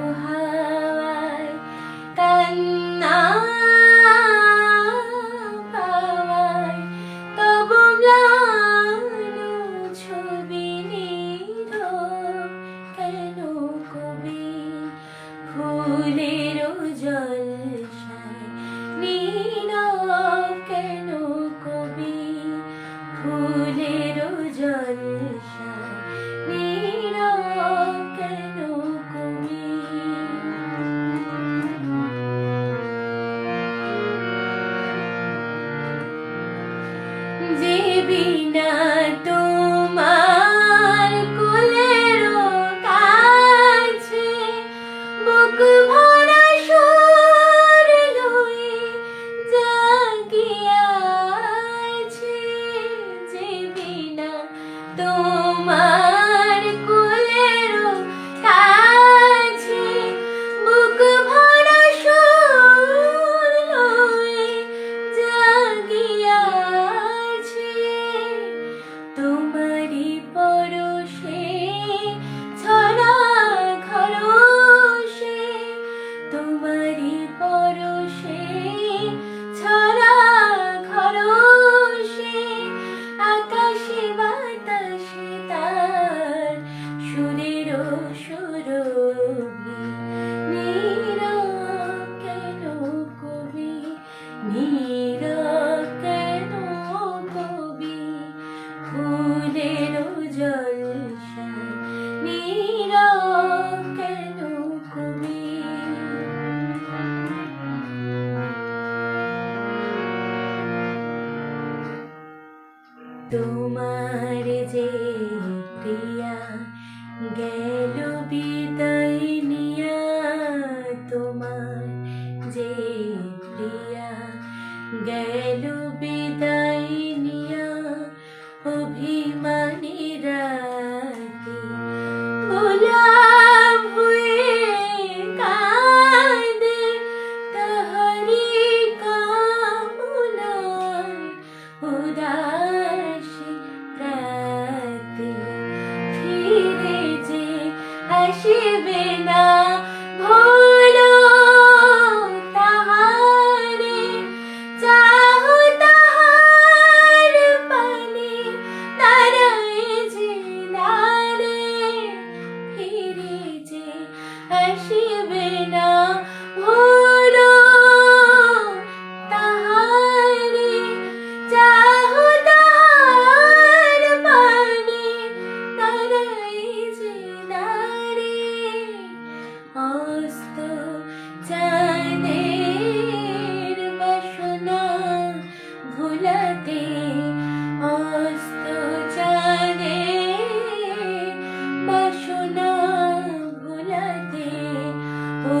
Hawaii. Can I? তোমার যে প্রিয়া গেল বিদায় নিয়া তোমার যে প্রিয়া গেল বিদায় নিয়া অভিমানীরা উদা Shivina.